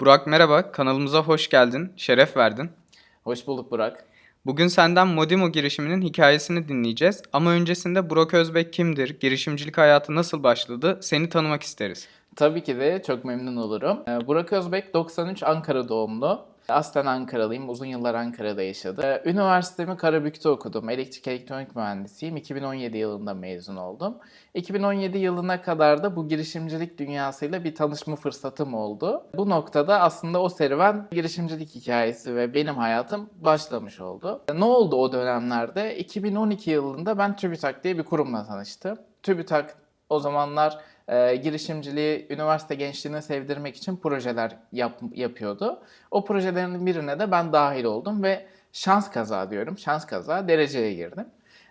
Burak merhaba, kanalımıza hoş geldin, şeref verdin. Hoş bulduk Burak. Bugün senden Modimo girişiminin hikayesini dinleyeceğiz. Ama öncesinde Burak Özbek kimdir, girişimcilik hayatı nasıl başladı, seni tanımak isteriz. Tabii ki de çok memnun olurum. Ee, Burak Özbek 93 Ankara doğumlu. Aslen Ankaralıyım. Uzun yıllar Ankara'da yaşadım. Ee, Üniversitemi Karabük'te okudum. Elektrik elektronik mühendisiyim. 2017 yılında mezun oldum. 2017 yılına kadar da bu girişimcilik dünyasıyla bir tanışma fırsatım oldu. Bu noktada aslında o serüven girişimcilik hikayesi ve benim hayatım başlamış oldu. Ne oldu o dönemlerde? 2012 yılında ben TÜBİTAK diye bir kurumla tanıştım. TÜBİTAK o zamanlar e, girişimciliği üniversite gençliğine sevdirmek için projeler yap, yapıyordu. O projelerin birine de ben dahil oldum ve şans kaza diyorum. Şans kaza dereceye girdim.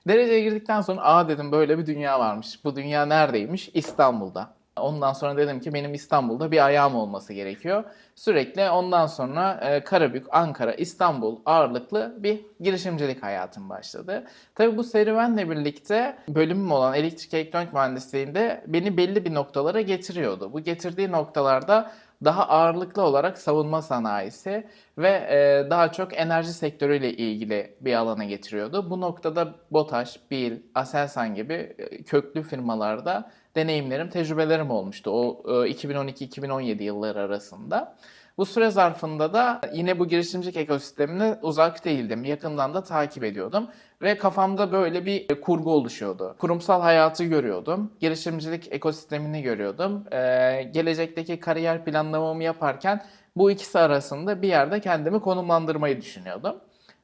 Dereceye girdikten sonra aa dedim böyle bir dünya varmış. Bu dünya neredeymiş? İstanbul'da. Ondan sonra dedim ki benim İstanbul'da bir ayağım olması gerekiyor. Sürekli ondan sonra e, Karabük, Ankara, İstanbul ağırlıklı bir girişimcilik hayatım başladı. Tabii bu serüvenle birlikte bölümüm olan elektrik elektronik mühendisliğinde beni belli bir noktalara getiriyordu. Bu getirdiği noktalarda daha ağırlıklı olarak savunma sanayisi ve e, daha çok enerji sektörüyle ilgili bir alana getiriyordu. Bu noktada BOTAŞ, BİL, Aselsan gibi e, köklü firmalarda deneyimlerim, tecrübelerim olmuştu o e, 2012-2017 yılları arasında. Bu süre zarfında da yine bu girişimcilik ekosistemine uzak değildim. Yakından da takip ediyordum. Ve kafamda böyle bir kurgu oluşuyordu. Kurumsal hayatı görüyordum. Girişimcilik ekosistemini görüyordum. Ee, gelecekteki kariyer planlamamı yaparken bu ikisi arasında bir yerde kendimi konumlandırmayı düşünüyordum.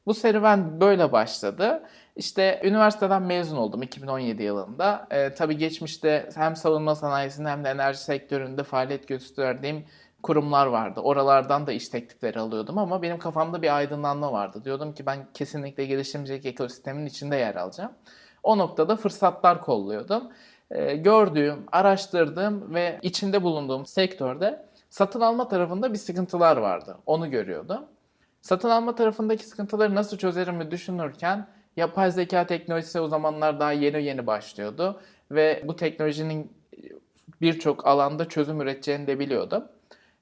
Bu serüven böyle başladı. İşte üniversiteden mezun oldum 2017 yılında. Ee, tabii geçmişte hem savunma sanayisinde hem de enerji sektöründe faaliyet gösterdiğim kurumlar vardı. Oralardan da iş teklifleri alıyordum ama benim kafamda bir aydınlanma vardı. Diyordum ki ben kesinlikle girişimcilik ekosisteminin içinde yer alacağım. O noktada fırsatlar kolluyordum. Ee, gördüğüm, araştırdığım ve içinde bulunduğum sektörde satın alma tarafında bir sıkıntılar vardı. Onu görüyordum. Satın alma tarafındaki sıkıntıları nasıl çözerimi düşünürken yapay zeka teknolojisi o zamanlar daha yeni yeni başlıyordu ve bu teknolojinin birçok alanda çözüm üreteceğini de biliyordum.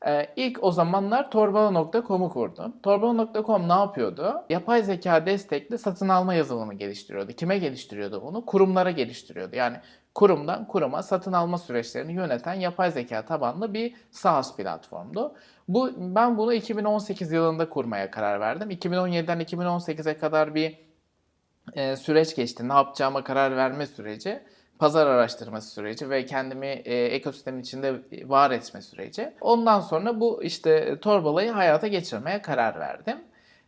Ee, ilk o zamanlar Torbala.com'u kurdum. Torbala.com ne yapıyordu? Yapay zeka destekli satın alma yazılımı geliştiriyordu. Kime geliştiriyordu bunu? Kurumlara geliştiriyordu. Yani kurumdan kuruma satın alma süreçlerini yöneten yapay zeka tabanlı bir SaaS platformdu. Bu ben bunu 2018 yılında kurmaya karar verdim. 2017'den 2018'e kadar bir e, süreç geçti. Ne yapacağıma karar verme süreci pazar araştırması süreci ve kendimi e, ekosistemin içinde var etme süreci. Ondan sonra bu işte torbalayı hayata geçirmeye karar verdim.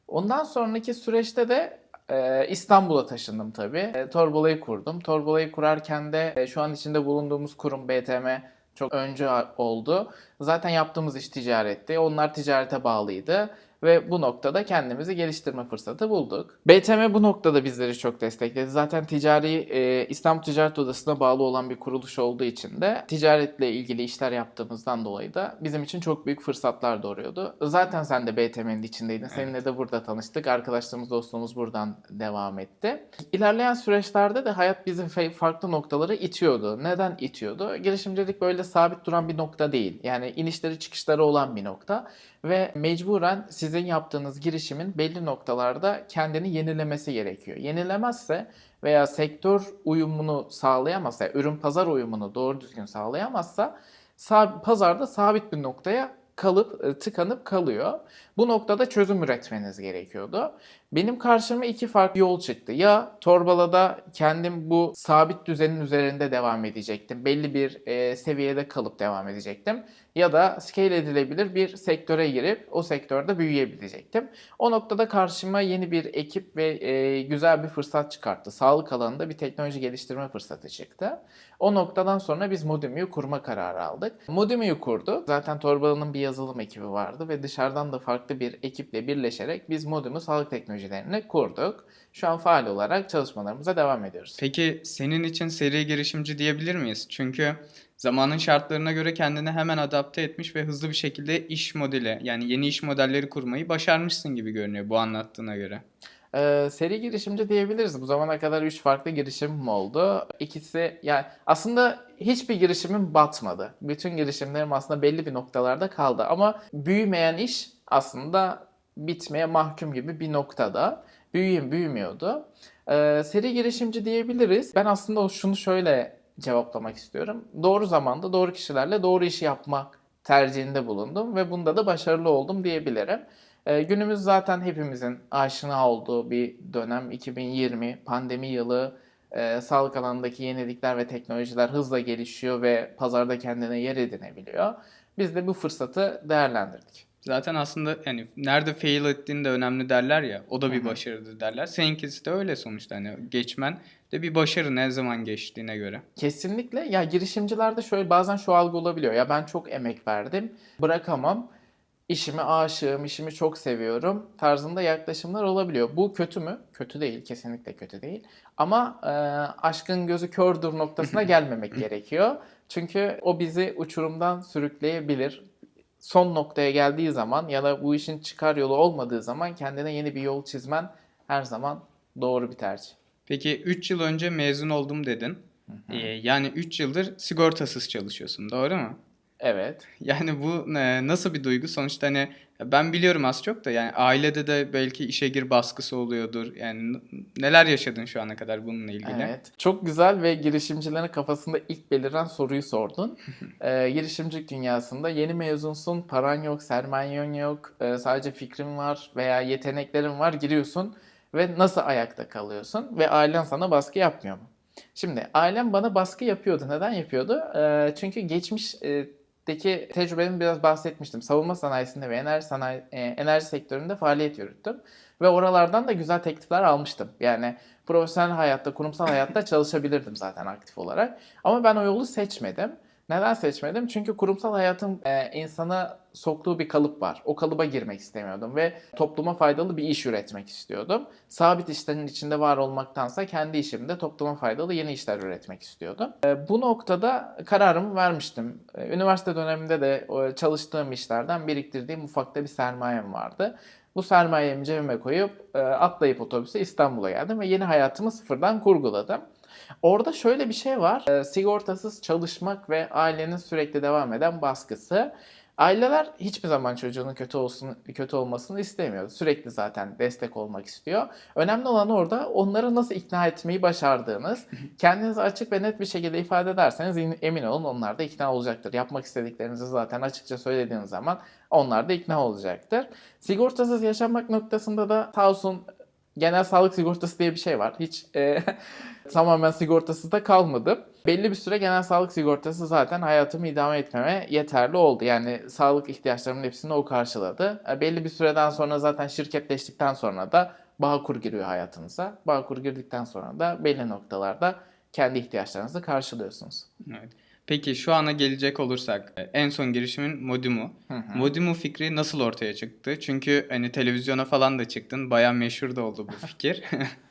Ondan sonraki süreçte de e, İstanbul'a taşındım tabii. E, torbalayı kurdum. Torbalayı kurarken de e, şu an içinde bulunduğumuz kurum BTM çok önce oldu. Zaten yaptığımız iş ticaretti. Onlar ticarete bağlıydı ve bu noktada kendimizi geliştirme fırsatı bulduk. BTM bu noktada bizleri çok destekledi. Zaten ticari e, İstanbul Ticaret Odası'na bağlı olan bir kuruluş olduğu için de ticaretle ilgili işler yaptığımızdan dolayı da bizim için çok büyük fırsatlar doğuruyordu. Zaten sen de BTM'nin içindeydin. Seninle de burada tanıştık. Arkadaşlığımız, dostluğumuz buradan devam etti. İlerleyen süreçlerde de hayat bizi farklı noktalara itiyordu. Neden itiyordu? Girişimcilik böyle sabit duran bir nokta değil. Yani inişleri çıkışları olan bir nokta ve mecburen sizin yaptığınız girişimin belli noktalarda kendini yenilemesi gerekiyor. Yenilemezse veya sektör uyumunu sağlayamazsa, ürün pazar uyumunu doğru düzgün sağlayamazsa pazarda sabit bir noktaya kalıp e, tıkanıp kalıyor. Bu noktada çözüm üretmeniz gerekiyordu. Benim karşıma iki farklı yol çıktı. Ya Torbala'da kendim bu sabit düzenin üzerinde devam edecektim. Belli bir e, seviyede kalıp devam edecektim. Ya da scale edilebilir bir sektöre girip o sektörde büyüyebilecektim. O noktada karşıma yeni bir ekip ve e, güzel bir fırsat çıkarttı. Sağlık alanında bir teknoloji geliştirme fırsatı çıktı. O noktadan sonra biz Modimi'yi kurma kararı aldık. Modimi'yi kurduk. Zaten Torbalı'nın bir yazılım ekibi vardı ve dışarıdan da farklı bir ekiple birleşerek biz Modimi sağlık teknolojilerini kurduk. Şu an faal olarak çalışmalarımıza devam ediyoruz. Peki senin için seri girişimci diyebilir miyiz? Çünkü zamanın şartlarına göre kendini hemen adapte etmiş ve hızlı bir şekilde iş modeli yani yeni iş modelleri kurmayı başarmışsın gibi görünüyor bu anlattığına göre. Ee, seri girişimci diyebiliriz. Bu zamana kadar 3 farklı girişimim oldu. İkisi yani aslında hiçbir girişimim batmadı. Bütün girişimlerim aslında belli bir noktalarda kaldı. Ama büyümeyen iş aslında bitmeye mahkum gibi bir noktada. Büyüyüm büyümüyordu. Ee, seri girişimci diyebiliriz. Ben aslında şunu şöyle cevaplamak istiyorum. Doğru zamanda doğru kişilerle doğru işi yapmak tercihinde bulundum ve bunda da başarılı oldum diyebilirim. Ee, günümüz zaten hepimizin aşina olduğu bir dönem 2020 pandemi yılı e, sağlık alanındaki yenilikler ve teknolojiler hızla gelişiyor ve pazarda kendine yer edinebiliyor. Biz de bu fırsatı değerlendirdik. Zaten aslında yani nerede fail ettiğin de önemli derler ya. O da bir Hı hı. başarıdır derler. Seninkisi de öyle sonuçta. Hani geçmen de bir başarı ne zaman geçtiğine göre. Kesinlikle. Ya girişimcilerde şöyle bazen şu algı olabiliyor. Ya ben çok emek verdim, bırakamam. İşime aşığım, işimi çok seviyorum tarzında yaklaşımlar olabiliyor. Bu kötü mü? Kötü değil, kesinlikle kötü değil. Ama e, aşkın gözü kördür noktasına gelmemek gerekiyor. Çünkü o bizi uçurumdan sürükleyebilir. Son noktaya geldiği zaman ya da bu işin çıkar yolu olmadığı zaman kendine yeni bir yol çizmen her zaman doğru bir tercih. Peki 3 yıl önce mezun oldum dedin. Ee, yani 3 yıldır sigortasız çalışıyorsun doğru mu? Evet. Yani bu e, nasıl bir duygu? Sonuçta hani ben biliyorum az çok da yani ailede de belki işe gir baskısı oluyordur. Yani n- neler yaşadın şu ana kadar bununla ilgili? Evet. Çok güzel ve girişimcilerin kafasında ilk beliren soruyu sordun. ee, girişimcilik dünyasında yeni mezunsun, paran yok, sermayen yok, e, sadece fikrin var veya yeteneklerin var, giriyorsun ve nasıl ayakta kalıyorsun ve ailen sana baskı yapmıyor mu? Şimdi ailem bana baskı yapıyordu. Neden yapıyordu? Ee, çünkü geçmişteki tecrübemi biraz bahsetmiştim. Savunma sanayisinde ve enerji sanayi e, enerji sektöründe faaliyet yürüttüm ve oralardan da güzel teklifler almıştım. Yani profesyonel hayatta, kurumsal hayatta çalışabilirdim zaten aktif olarak. Ama ben o yolu seçmedim. Neden seçmedim? Çünkü kurumsal hayatın e, insana soktuğu bir kalıp var. O kalıba girmek istemiyordum ve topluma faydalı bir iş üretmek istiyordum. Sabit işlerin içinde var olmaktansa kendi işimde topluma faydalı yeni işler üretmek istiyordum. E, bu noktada kararımı vermiştim. E, üniversite döneminde de o çalıştığım işlerden biriktirdiğim ufakta bir sermayem vardı. Bu sermayemi cebime koyup e, atlayıp otobüse İstanbul'a geldim ve yeni hayatımı sıfırdan kurguladım. Orada şöyle bir şey var. E, sigortasız çalışmak ve ailenin sürekli devam eden baskısı. Aileler hiçbir zaman çocuğunun kötü olsun kötü olmasını istemiyor. Sürekli zaten destek olmak istiyor. Önemli olan orada onları nasıl ikna etmeyi başardığınız. Kendinizi açık ve net bir şekilde ifade ederseniz in- emin olun onlar da ikna olacaktır. Yapmak istediklerinizi zaten açıkça söylediğiniz zaman onlar da ikna olacaktır. Sigortasız yaşamak noktasında da sağ olsun genel sağlık sigortası diye bir şey var. Hiç e, tamamen sigortasız da kalmadım. Belli bir süre genel sağlık sigortası zaten hayatımı idame etmeme yeterli oldu. Yani sağlık ihtiyaçlarımın hepsini o karşıladı. E, belli bir süreden sonra zaten şirketleştikten sonra da Bağkur giriyor hayatınıza. Bağkur girdikten sonra da belli noktalarda kendi ihtiyaçlarınızı karşılıyorsunuz. Evet. Peki şu ana gelecek olursak e, en son girişimin Modimu. Hı hı. Modimu fikri nasıl ortaya çıktı? Çünkü hani televizyona falan da çıktın. Bayağı meşhur da oldu bu fikir.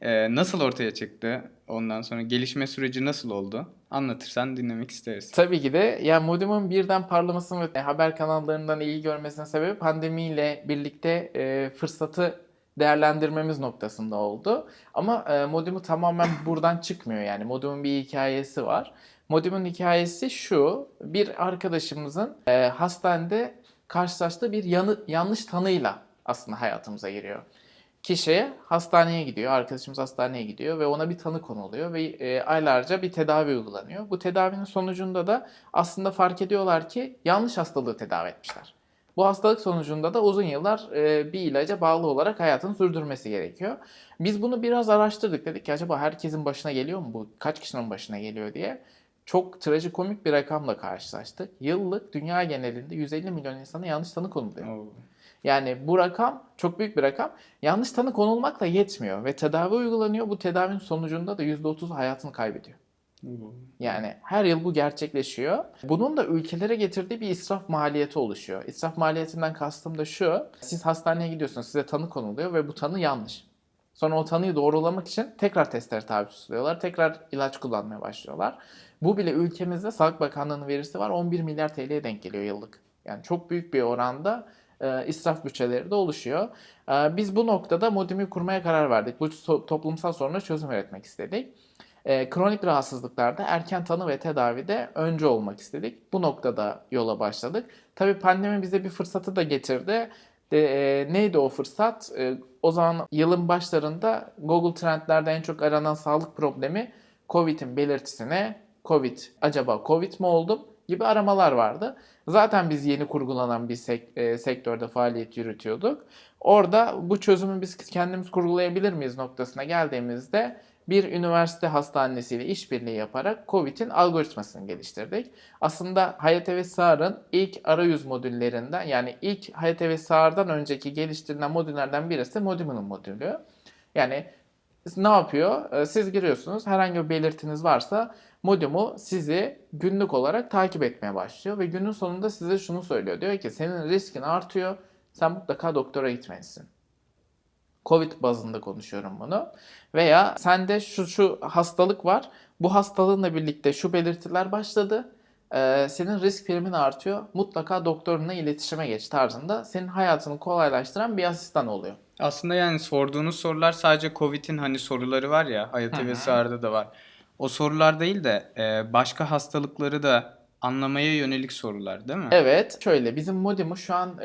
E, nasıl ortaya çıktı? Ondan sonra gelişme süreci nasıl oldu? Anlatırsan dinlemek isteriz. Tabii ki de ya modemun birden parlamasının ve haber kanallarından ilgi görmesinin sebebi pandemiyle birlikte e, fırsatı değerlendirmemiz noktasında oldu. Ama e, modemu tamamen buradan çıkmıyor yani. Modemun bir hikayesi var. Modemun hikayesi şu. Bir arkadaşımızın e, hastanede karşılaştığı bir yanı, yanlış tanıyla aslında hayatımıza giriyor. Kişi hastaneye gidiyor, arkadaşımız hastaneye gidiyor ve ona bir tanı konuluyor ve e, aylarca bir tedavi uygulanıyor. Bu tedavinin sonucunda da aslında fark ediyorlar ki yanlış hastalığı tedavi etmişler. Bu hastalık sonucunda da uzun yıllar e, bir ilaca bağlı olarak hayatını sürdürmesi gerekiyor. Biz bunu biraz araştırdık. Dedik ki acaba herkesin başına geliyor mu bu? Kaç kişinin başına geliyor diye. Çok trajikomik bir rakamla karşılaştık. Yıllık dünya genelinde 150 milyon insana yanlış tanı konuluyor. Oo. Yani bu rakam çok büyük bir rakam. Yanlış tanı konulmakla yetmiyor ve tedavi uygulanıyor. Bu tedavinin sonucunda da %30 hayatını kaybediyor. Yani her yıl bu gerçekleşiyor. Bunun da ülkelere getirdiği bir israf maliyeti oluşuyor. İsraf maliyetinden kastım da şu. Siz hastaneye gidiyorsunuz, size tanı konuluyor ve bu tanı yanlış. Sonra o tanıyı doğrulamak için tekrar testlere tabi tutuluyorlar. Tekrar ilaç kullanmaya başlıyorlar. Bu bile ülkemizde Sağlık Bakanlığı'nın verisi var. 11 milyar TL'ye denk geliyor yıllık. Yani çok büyük bir oranda e, israf bütçeleri de oluşuyor. E, biz bu noktada modemi kurmaya karar verdik. Bu to- toplumsal soruna çözüm üretmek istedik. E, kronik rahatsızlıklarda erken tanı ve tedavide önce olmak istedik. Bu noktada yola başladık. Tabii pandemi bize bir fırsatı da getirdi. De, e, neydi o fırsat? E, o zaman yılın başlarında Google Trendlerde en çok aranan sağlık problemi COVID'in belirtisine COVID acaba COVID mi oldum gibi aramalar vardı. Zaten biz yeni kurgulanan bir sek- e, sektörde faaliyet yürütüyorduk. Orada bu çözümü biz kendimiz kurgulayabilir miyiz noktasına geldiğimizde bir üniversite hastanesiyle işbirliği yaparak COVID'in algoritmasını geliştirdik. Aslında Hayate ve Sağır'ın ilk arayüz modüllerinden yani ilk Hayate ve Sağır'dan önceki geliştirilen modüllerden birisi Modimu'nun modülü. Yani ne yapıyor? Ee, Siz giriyorsunuz. Herhangi bir belirtiniz varsa Modimu sizi günlük olarak takip etmeye başlıyor ve günün sonunda size şunu söylüyor. Diyor ki senin riskin artıyor. Sen mutlaka doktora gitmelisin. Covid bazında konuşuyorum bunu. Veya sende şu şu hastalık var. Bu hastalığınla birlikte şu belirtiler başladı. Ee, senin risk primin artıyor. Mutlaka doktorunla iletişime geç tarzında senin hayatını kolaylaştıran bir asistan oluyor. Aslında yani sorduğunuz sorular sadece Covid'in hani soruları var ya Hayat Hı ve hı. Sağır'da da var. O sorular değil de e, başka hastalıkları da anlamaya yönelik sorular değil mi? Evet, şöyle bizim Modimu şu an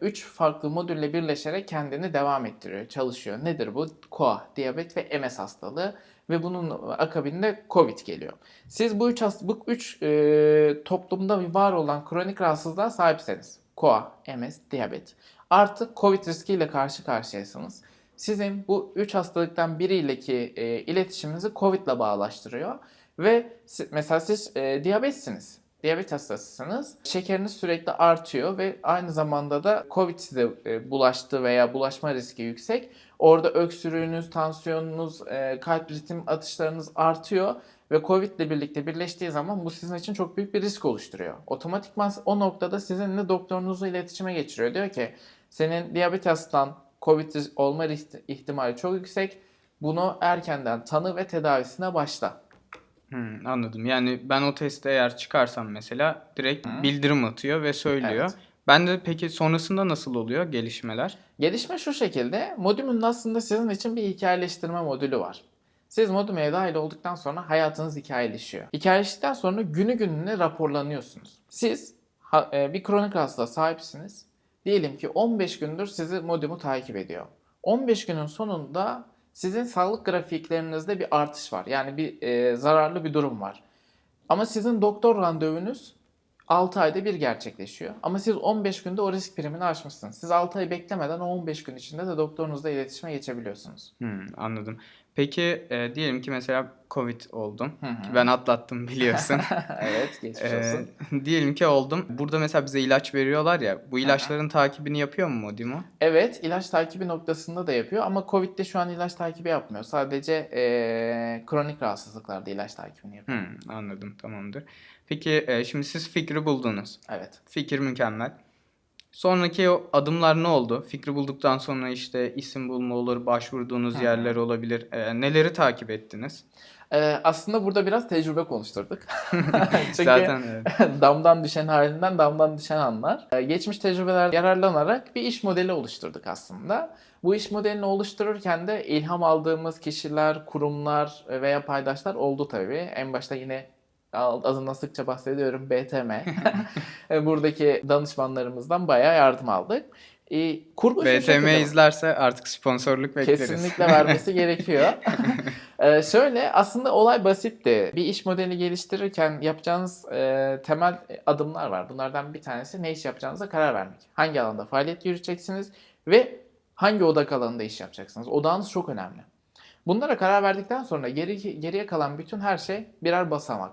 3 farklı modülle birleşerek kendini devam ettiriyor, çalışıyor. Nedir bu? KOA, diyabet ve MS hastalığı ve bunun akabinde Covid geliyor. Siz bu üç bu üç e, toplumda var olan kronik rahatsızlığa sahipseniz, KOA, MS, diyabet. Artık Covid riskiyle karşı karşıyasınız. Sizin bu üç hastalıktan biriyleki e, iletişiminizi Covid ile bağlaştırıyor ve mesela siz e, diyabetsiniz. Diyabet hastasısınız. Şekeriniz sürekli artıyor ve aynı zamanda da Covid size e, bulaştı veya bulaşma riski yüksek. Orada öksürüğünüz, tansiyonunuz, e, kalp ritim atışlarınız artıyor ve Covid ile birlikte birleştiği zaman bu sizin için çok büyük bir risk oluşturuyor. Otomatikman o noktada sizinle doktorunuzla iletişime geçiriyor. Diyor ki senin diyabet hastan Covid olma ihtimali çok yüksek. Bunu erkenden tanı ve tedavisine başla. Hmm, anladım. Yani ben o testte eğer çıkarsam mesela direkt Hı. bildirim atıyor ve söylüyor. Evet. Ben de peki sonrasında nasıl oluyor gelişmeler? Gelişme şu şekilde. Modümün aslında sizin için bir hikayeleştirme modülü var. Siz modüme dahil olduktan sonra hayatınız hikayeleşiyor. Hikayeleştikten sonra günü gününe raporlanıyorsunuz. Siz ha- e, bir kronik hastalığa sahipsiniz. Diyelim ki 15 gündür sizi modümü takip ediyor. 15 günün sonunda sizin sağlık grafiklerinizde bir artış var. Yani bir e, zararlı bir durum var. Ama sizin doktor randevunuz 6 ayda bir gerçekleşiyor. Ama siz 15 günde o risk primini aşmışsınız. Siz 6 ay beklemeden o 15 gün içinde de doktorunuzla iletişime geçebiliyorsunuz. Hmm, anladım. Peki e, diyelim ki mesela Covid oldum. Hı hı. Ki ben atlattım biliyorsun. evet, geçmiş Ee, olsun. diyelim ki oldum. Burada mesela bize ilaç veriyorlar ya. Bu ilaçların takibini yapıyor mu Modimo? Evet, ilaç takibi noktasında da yapıyor ama Covid'de şu an ilaç takibi yapmıyor. Sadece eee, kronik rahatsızlıklarda ilaç takibini yapıyor. Hmm, anladım tamamdır. Peki e, şimdi siz fikri buldunuz. Evet. Fikir mükemmel. Sonraki adımlar ne oldu? Fikri bulduktan sonra işte isim bulma olur, başvurduğunuz Hı yerler olabilir. E, neleri takip ettiniz? Eee, aslında burada biraz tecrübe konuşturduk. Çünkü Zaten evet. damdan düşen halinden damdan düşen anlar. Ee, Geçmiş tecrübeler yararlanarak bir iş modeli oluşturduk aslında. Bu iş modelini oluştururken de ilham aldığımız kişiler, kurumlar veya paydaşlar oldu tabii. En başta yine adından sıkça bahsediyorum BTM. E, Buradaki danışmanlarımızdan bayağı yardım aldık. Ee, Kurgu şekilde- izlerse artık sponsorluk bekleriz. Kesinlikle vermesi gerekiyor. Ee, şöyle aslında olay basitti. Bir iş modeli geliştirirken yapacağınız e, temel adımlar var. Bunlardan bir tanesi ne iş yapacağınıza karar vermek. Hangi alanda faaliyet yürüteceksiniz ve hangi odak alanında iş yapacaksınız. Odağınız çok önemli. Bunlara karar verdikten sonra geri, geriye kalan bütün her şey birer basamak.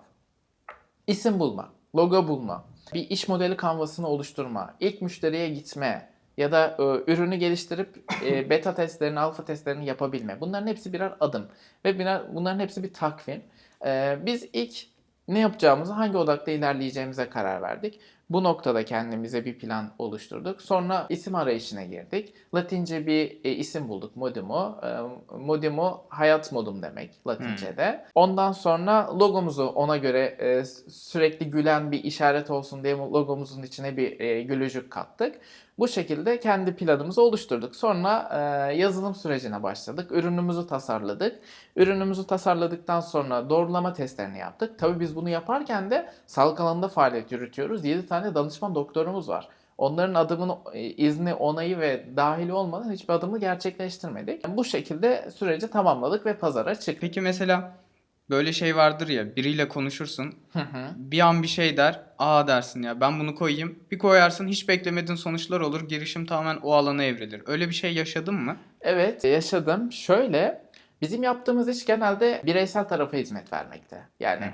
İsim bulma, logo bulma, bir iş modeli kanvasını oluşturma, ilk müşteriye gitme ya da e, ürünü geliştirip e, beta testlerini, alfa testlerini yapabilme. Bunların hepsi birer adım ve birer, bunların hepsi bir takvim. E, biz ilk ne yapacağımızı, hangi odakta ilerleyeceğimize karar verdik. Bu noktada kendimize bir plan oluşturduk. Sonra isim arayışına girdik. Latince bir e, isim bulduk. Modimo. E, Modimo hayat modum demek Latince'de. Ondan sonra logomuzu ona göre e, sürekli gülen bir işaret olsun diye logomuzun içine bir e, gülücük kattık. Bu şekilde kendi planımızı oluşturduk. Sonra e, yazılım sürecine başladık. Ürünümüzü tasarladık. Ürünümüzü tasarladıktan sonra doğrulama testlerini yaptık. Tabii biz bunu yaparken de sağlık alanında faaliyet yürütüyoruz. 7 tane danışman doktorumuz var. Onların adımın e, izni, onayı ve dahili olmadan hiçbir adımı gerçekleştirmedik. Bu şekilde süreci tamamladık ve pazara çıktık. Peki mesela böyle şey vardır ya biriyle konuşursun Hı hı. bir an bir şey der aa dersin ya ben bunu koyayım bir koyarsın hiç beklemediğin sonuçlar olur girişim tamamen o alana evrilir. Öyle bir şey yaşadın mı? Evet yaşadım. Şöyle bizim yaptığımız iş genelde bireysel tarafa hizmet vermekte. Yani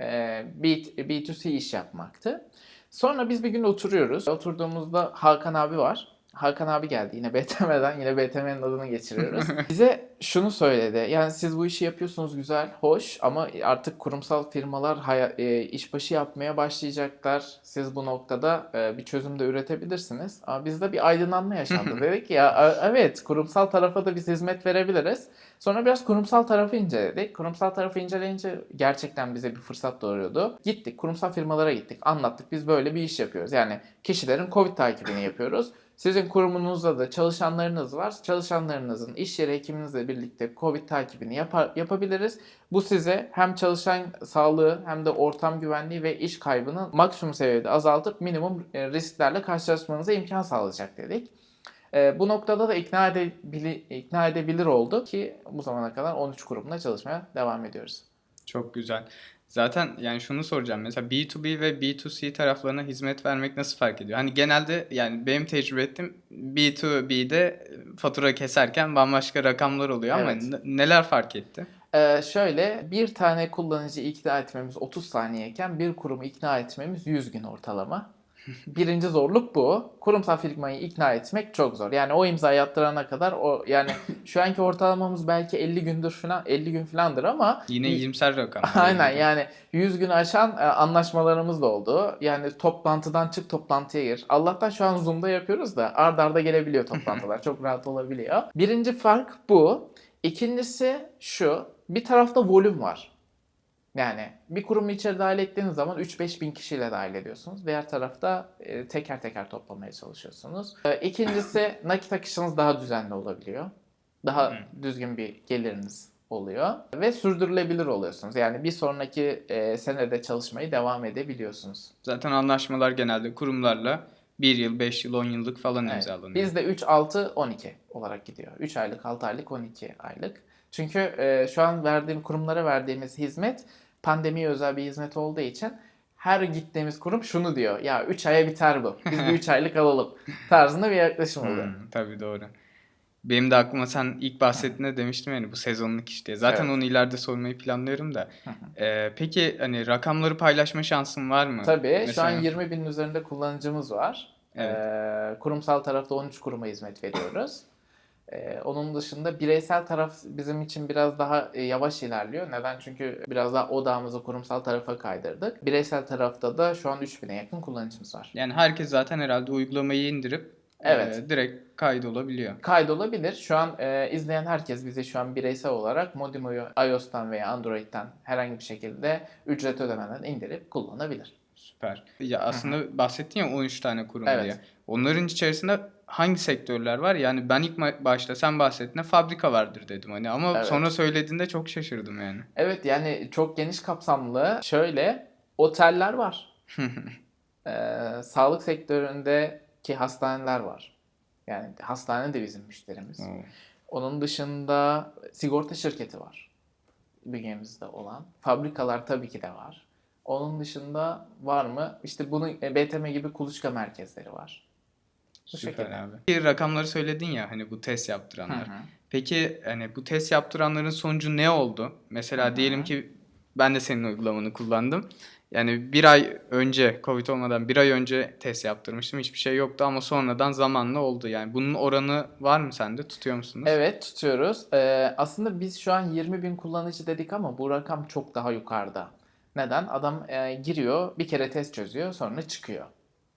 e, B, B2C iş yapmaktı. Sonra biz bir gün oturuyoruz. Oturduğumuzda Hakan abi var. Hakan abi geldi yine BTM'den yine BTM'nin adını geçiriyoruz. Bize şunu söyledi. Yani siz bu işi yapıyorsunuz güzel, hoş ama artık kurumsal firmalar e, işbaşı yapmaya başlayacaklar. Siz bu noktada e, bir çözüm de üretebilirsiniz. Ama bizde bir aydınlanma yaşandı. Dedik ya evet kurumsal tarafa da biz hizmet verebiliriz. Sonra biraz kurumsal tarafı inceledik. Kurumsal tarafı inceleyince gerçekten bize bir fırsat doğuruyordu. Gittik kurumsal firmalara gittik. Anlattık biz böyle bir iş yapıyoruz. Yani kişilerin Covid takibini yapıyoruz. Sizin kurumunuzda da çalışanlarınız var. Çalışanlarınızın iş yeri hekiminizle birlikte Covid takibini yapar, yapabiliriz. Bu size hem çalışan sağlığı hem de ortam güvenliği ve iş kaybını maksimum seviyede azaltıp minimum e, risklerle karşılaşmanıza imkan sağlayacak dedik. E, bu noktada da ikna edebilir, ikna edebilir oldu ki bu zamana kadar 13 kurumla çalışmaya devam ediyoruz. Çok güzel. Zaten yani şunu soracağım. Mesela B2B ve B2C taraflarına hizmet vermek nasıl fark ediyor? Hani genelde yani benim tecrübe ettiğim B2B'de fatura keserken bambaşka rakamlar oluyor ama Evet. n- neler fark etti? Ee, şöyle bir tane kullanıcı ikna etmemiz 30 saniyeyken bir kurumu ikna etmemiz 100 gün ortalama. Birinci zorluk bu. Kurumsal firmayı ikna etmek çok zor. Yani o imzayı attırana kadar o yani şu anki ortalamamız belki 50 gündür falan 50 gün falandır ama Yine y- iyimser rakamlar. Aynen yani 100 gün aşan e, anlaşmalarımız da oldu. Yani toplantıdan çık toplantıya gir. Allah'tan şu an Zoom'da yapıyoruz da ard arda gelebiliyor toplantılar. Çok rahat olabiliyor. Birinci fark bu. İkincisi şu. Bir tarafta volüm var. Yani bir kurumu içeri dahil ettiğiniz zaman 3-5 bin kişiyle dahil ediyorsunuz. Diğer tarafta e, teker teker toplamaya çalışıyorsunuz. E, İkincisi nakit akışınız daha düzenli olabiliyor. Daha düzgün bir geliriniz oluyor. Ve sürdürülebilir oluyorsunuz. Yani bir sonraki e, senede çalışmayı devam edebiliyorsunuz. Zaten anlaşmalar genelde kurumlarla 1 yıl, 5 yıl, 10 yıllık falan Evet. imzalanıyor. Bizde 3, 6, 12 olarak gidiyor. 3 aylık, 6 aylık, 12 aylık. Çünkü e, şu an verdiğim kurumlara verdiğimiz hizmet pandemiye özel bir hizmet olduğu için her gittiğimiz kurum şunu diyor. Ya 3 aya biter bu. Biz bir 3 aylık alalım. Tarzında bir yaklaşım oluyor. Hmm, tabii doğru. Benim de aklıma sen ilk bahsettiğinde demiştim yani bu sezonluk iş diye. Zaten Evet. onu ileride sormayı planlıyorum da. Ee, peki hani rakamları paylaşma şansın var mı? Tabii şu an Mesela- 20 binin üzerinde kullanıcımız var. Evet. Ee, kurumsal tarafta 13 kuruma hizmet veriyoruz. Ee, onun dışında bireysel taraf bizim için biraz daha e, yavaş ilerliyor. Neden? Çünkü biraz daha odağımızı kurumsal tarafa kaydırdık. Bireysel tarafta da şu an 3000'e yakın kullanıcımız var. Yani herkes zaten herhalde uygulamayı indirip Evet. e, direkt kaydolabiliyor. Kaydolabilir. Şu an e, izleyen herkes bizi şu an bireysel olarak Modimo'yu iOS'tan veya Android'den herhangi bir şekilde ücret ödemeden indirip kullanabilir. Süper. Ya aslında bahsettin ya 13 tane kurum Evet. diye. Onların içerisinde hangi sektörler var? Yani ben ilk başta sen bahsettiğinde fabrika vardır dedim hani ama Evet. sonra söylediğinde çok şaşırdım yani. Evet yani çok geniş kapsamlı. Şöyle oteller var. Ee, sağlık sektöründeki hastaneler var. Yani hastane de bizim müşterimiz. Oo. Onun dışında sigorta şirketi var. Bünyemizde olan. Fabrikalar tabii ki de var. Onun dışında var mı? İşte bunu e, BTM gibi kuluçka merkezleri var. Bu Süper şekilde. abi. Peki Rakamları söyledin ya hani bu test yaptıranlar. Hı hı. Peki hani bu test yaptıranların sonucu ne oldu? Mesela Hı hı. diyelim ki ben de senin uygulamanı kullandım. Yani bir ay önce Covid olmadan bir ay önce test yaptırmıştım. Hiçbir şey yoktu ama sonradan zamanla oldu. Yani bunun oranı var mı sende? Tutuyor musunuz? Evet tutuyoruz. Ee, aslında biz şu an 20 bin kullanıcı dedik ama bu rakam çok daha yukarıda. Neden? Adam e, giriyor, bir kere test çözüyor, sonra çıkıyor.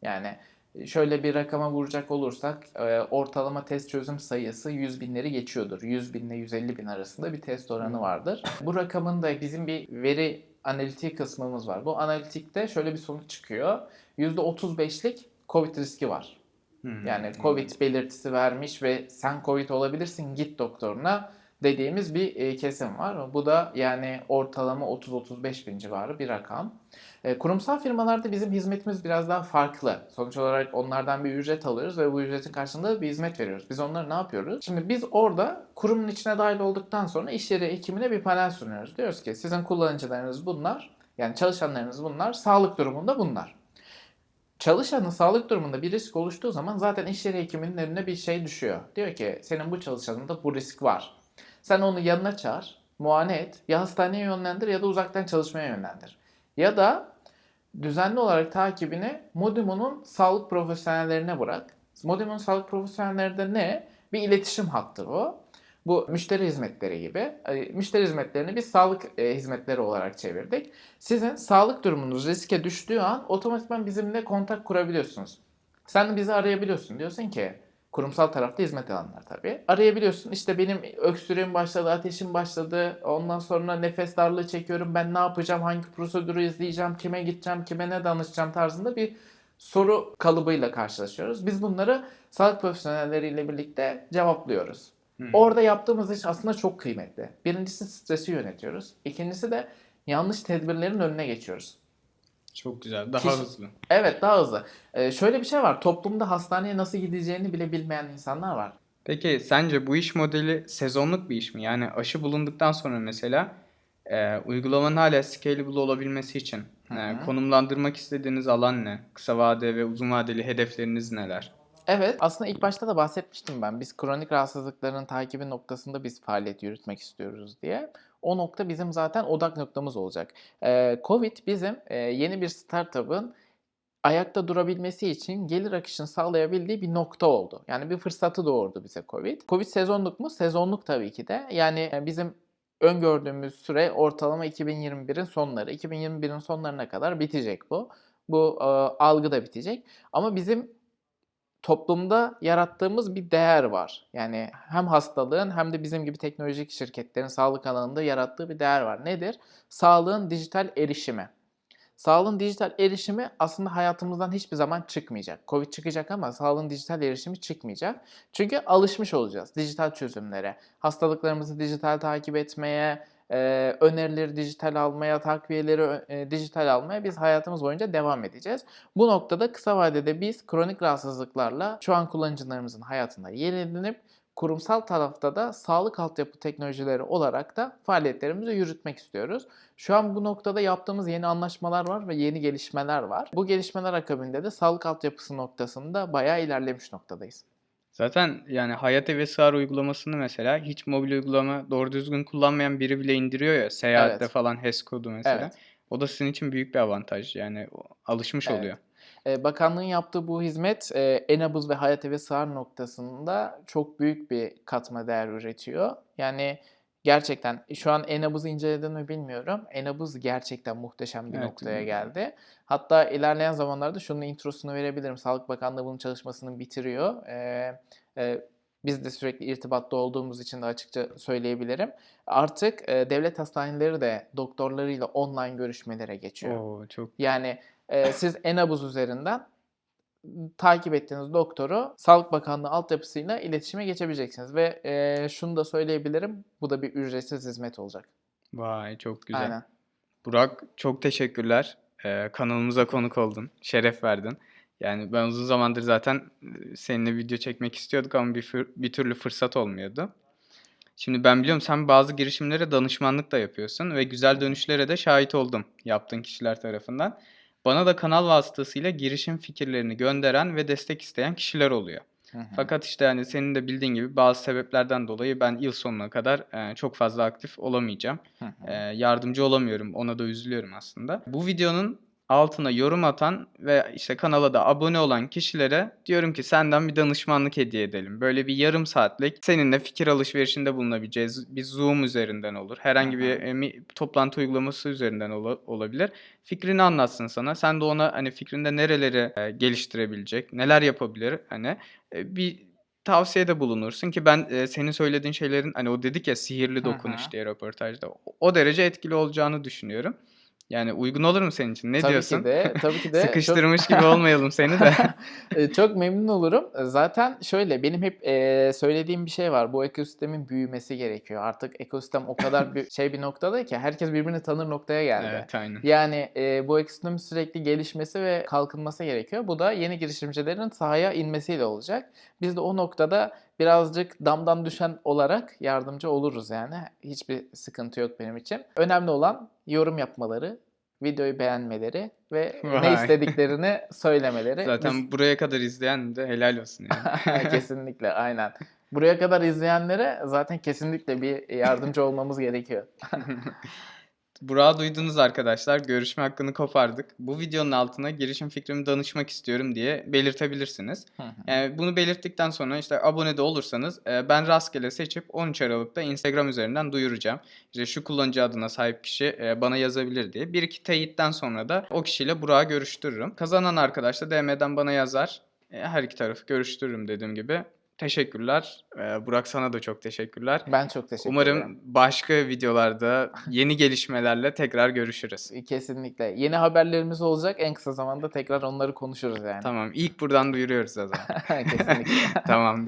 Yani şöyle bir rakama vuracak olursak e, ortalama test çözüm sayısı 100 binleri geçiyordur. 100 bin ile 150 bin arasında bir test oranı vardır. Bu rakamın da bizim bir veri analitik kısmımız var. Bu analitikte şöyle bir sonuç çıkıyor. %35'lik COVID riski var. Hmm, Yani. Covid belirtisi vermiş ve sen Covid olabilirsin git doktoruna dediğimiz bir e, kesim var. Bu da yani ortalama 30-35 bin civarı bir rakam. E, kurumsal firmalarda bizim hizmetimiz biraz daha farklı. Sonuç olarak onlardan bir ücret alıyoruz ve bu ücretin karşılığında bir hizmet veriyoruz. Biz onları ne yapıyoruz? Şimdi biz orada kurumun içine dahil olduktan sonra iş yeri hekimine bir panel sunuyoruz. Diyoruz ki sizin kullanıcılarınız bunlar, yani çalışanlarınız bunlar, sağlık durumunda bunlar. Çalışanın sağlık durumunda bir risk oluştuğu zaman zaten iş hekiminin önüne bir şey düşüyor. Diyor ki senin bu çalışanında bu risk var. Sen onu yanına çağır, muayene et, ya hastaneye yönlendir ya da uzaktan çalışmaya yönlendir. Ya da düzenli olarak takibini Modimo'nun sağlık profesyonellerine bırak. Modimo'nun sağlık profesyonelleri de ne? Bir iletişim hattı bu. Bu müşteri hizmetleri gibi. Müşteri hizmetlerini biz sağlık e, hizmetleri olarak çevirdik. Sizin sağlık durumunuz riske düştüğü an otomatikman bizimle kontak kurabiliyorsunuz. Sen de bizi arayabiliyorsun. Diyorsun ki kurumsal tarafta hizmet alanlar tabii. Arayabiliyorsun. İşte benim öksürüğüm başladı, ateşim başladı. Ondan sonra nefes darlığı çekiyorum. Ben ne yapacağım? Hangi prosedürü izleyeceğim? Kime gideceğim? Kime ne danışacağım tarzında bir soru kalıbıyla karşılaşıyoruz. Biz bunları sağlık profesyonelleriyle birlikte cevaplıyoruz. Hmm. Orada yaptığımız iş aslında çok kıymetli. Birincisi stresi yönetiyoruz. İkincisi de yanlış tedbirlerin önüne geçiyoruz. Çok güzel. Daha Kişi- hızlı. Evet daha hızlı. Ee, şöyle bir şey var. Toplumda hastaneye nasıl gideceğini bile bilmeyen insanlar var. Peki sence bu iş modeli sezonluk bir iş mi? Yani aşı bulunduktan sonra mesela e, uygulamanın hala scalable olabilmesi için e, hı. konumlandırmak istediğiniz alan ne? Kısa vade ve uzun vadeli hedefleriniz neler? Evet aslında ilk başta da bahsetmiştim ben. Biz kronik rahatsızlıkların takibi noktasında biz faaliyet yürütmek istiyoruz diye. O nokta bizim zaten odak noktamız olacak. Ee, Covid bizim e, yeni bir startup'ın ayakta durabilmesi için gelir akışını sağlayabildiği bir nokta oldu. Yani bir fırsatı doğurdu bize Covid. Covid sezonluk mu? Sezonluk tabii ki de. Yani bizim öngördüğümüz süre ortalama 2021'in sonları. 2021'in sonlarına kadar bitecek bu. Bu e, algı da bitecek. Ama bizim toplumda yarattığımız bir değer var. Yani hem hastalığın hem de bizim gibi teknolojik şirketlerin sağlık alanında yarattığı bir değer var. Nedir? Sağlığın dijital erişimi. Sağlığın dijital erişimi aslında hayatımızdan hiçbir zaman çıkmayacak. Covid çıkacak ama sağlığın dijital erişimi çıkmayacak. Çünkü alışmış olacağız dijital çözümlere. Hastalıklarımızı dijital takip etmeye, önerileri dijital almaya, takviyeleri e, dijital almaya biz hayatımız boyunca devam edeceğiz. Bu noktada kısa vadede biz kronik rahatsızlıklarla şu an kullanıcılarımızın hayatında yer edinip kurumsal tarafta da sağlık altyapı teknolojileri olarak da faaliyetlerimizi yürütmek istiyoruz. Şu an bu noktada yaptığımız yeni anlaşmalar var ve yeni gelişmeler var. Bu gelişmeler akabinde de sağlık altyapısı noktasında bayağı ilerlemiş noktadayız. Zaten yani Hayat Evi Sığar uygulamasını mesela hiç mobil uygulama doğru düzgün kullanmayan biri bile indiriyor ya seyahatte Evet. falan HES kodu mesela. Evet. O da sizin için büyük bir avantaj. Yani alışmış Evet. oluyor. Ee, Bakanlığın yaptığı bu hizmet e, Enabuz ve Hayat Evi Sığar noktasında çok büyük bir katma değer üretiyor. Yani gerçekten şu an Enabuz'u inceledin mi bilmiyorum. Enabuz gerçekten muhteşem bir Evet, noktaya evet. geldi. Hatta ilerleyen zamanlarda şunun introsunu verebilirim. Sağlık Bakanlığı bunun çalışmasını bitiriyor. Ee, e, biz de sürekli irtibatta olduğumuz için de açıkça söyleyebilirim. Artık e, devlet hastaneleri de doktorlarıyla online görüşmelere geçiyor. Oo çok Yani e, siz Enabuz üzerinden takip ettiğiniz doktoru Sağlık Bakanlığı altyapısıyla iletişime geçebileceksiniz. Ve e, şunu da söyleyebilirim, bu da bir ücretsiz hizmet olacak. vay çok güzel. Aynen. Burak çok teşekkürler. Ee, kanalımıza konuk oldun. Şeref verdin. Yani ben uzun zamandır zaten e, seninle video çekmek istiyorduk ama bir, fır- bir türlü fırsat olmuyordu. Şimdi ben biliyorum sen bazı girişimlere danışmanlık da yapıyorsun ve güzel dönüşlere de şahit oldum yaptığın kişiler tarafından. Bana da kanal vasıtasıyla girişim fikirlerini gönderen ve destek isteyen kişiler oluyor. Hı hı. Fakat işte yani senin de bildiğin gibi bazı sebeplerden dolayı ben yıl sonuna kadar e, çok fazla aktif olamayacağım. Hı hı. E, yardımcı olamıyorum. Ona da üzülüyorum aslında. Bu videonun altına yorum atan ve işte kanala da abone olan kişilere diyorum ki senden bir danışmanlık hediye edelim. Böyle bir yarım saatlik seninle fikir alışverişinde bulunabileceğiz. Bir Zoom üzerinden olur. Herhangi bir e, toplantı uygulaması üzerinden ola- olabilir. Fikrini anlatsın sana. Sen de ona hani fikrinde nereleri e, geliştirebilecek, neler yapabilir hani e, bir tavsiyede bulunursun ki ben e, senin söylediğin şeylerin hani o dedik ya sihirli dokunuş diye röportajda o, o derece etkili olacağını düşünüyorum. Yani uygun olur mu senin için? Ne tabii diyorsun? ki de, tabii ki de çok- Sıkıştırmış gibi olmayalım seni de. E, Çok memnun olurum. Zaten şöyle benim hep e, söylediğim bir şey var. Bu ekosistemin büyümesi gerekiyor. Artık ekosistem o kadar bir şey bir noktada ki herkes birbirini tanır noktaya geldi. evet aynen. Yani e, bu ekosistemin sürekli gelişmesi ve kalkınması gerekiyor. Bu da yeni girişimcilerin sahaya inmesiyle olacak. Biz de o noktada birazcık damdan düşen olarak yardımcı oluruz yani. Hiçbir sıkıntı yok benim için. Önemli olan yorum yapmaları, videoyu beğenmeleri ve ne Vay. istediklerini söylemeleri. Zaten buraya kadar izleyen de helal olsun yani. Biz- kesinlikle aynen. Buraya kadar izleyenlere zaten kesinlikle bir yardımcı olmamız gerekiyor. Burak'ı duydunuz arkadaşlar. Görüşme hakkını kopardık. Bu videonun altına girişim fikrimi danışmak istiyorum diye belirtebilirsiniz. Yani bunu belirttikten sonra işte abone de olursanız e, ben rastgele seçip 13 Aralık'ta Instagram üzerinden duyuracağım. İşte şu kullanıcı adına sahip kişi e, bana yazabilir diye. Bir iki teyitten sonra da o kişiyle Burak'ı görüştürürüm. Kazanan arkadaş da DM'den bana yazar. E, Her iki tarafı görüştürürüm dediğim gibi. Teşekkürler. E, Burak sana da çok teşekkürler. Ben çok teşekkür Umarım ederim. başka videolarda yeni gelişmelerle tekrar görüşürüz. Kesinlikle. Yeni haberlerimiz olacak. En kısa zamanda tekrar onları konuşuruz yani. Tamam. ilk buradan duyuruyoruz o zaman. Kesinlikle. Tamamdır.